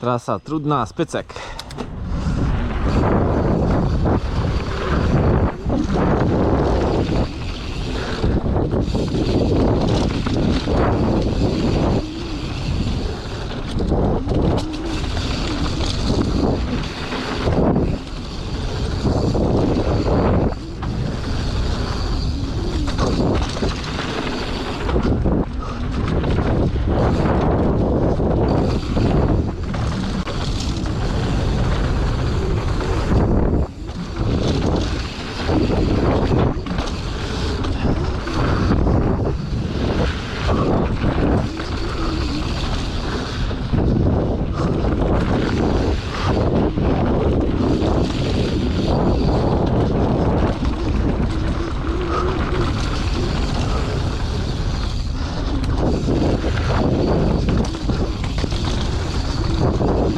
Trasa trudna, spycek.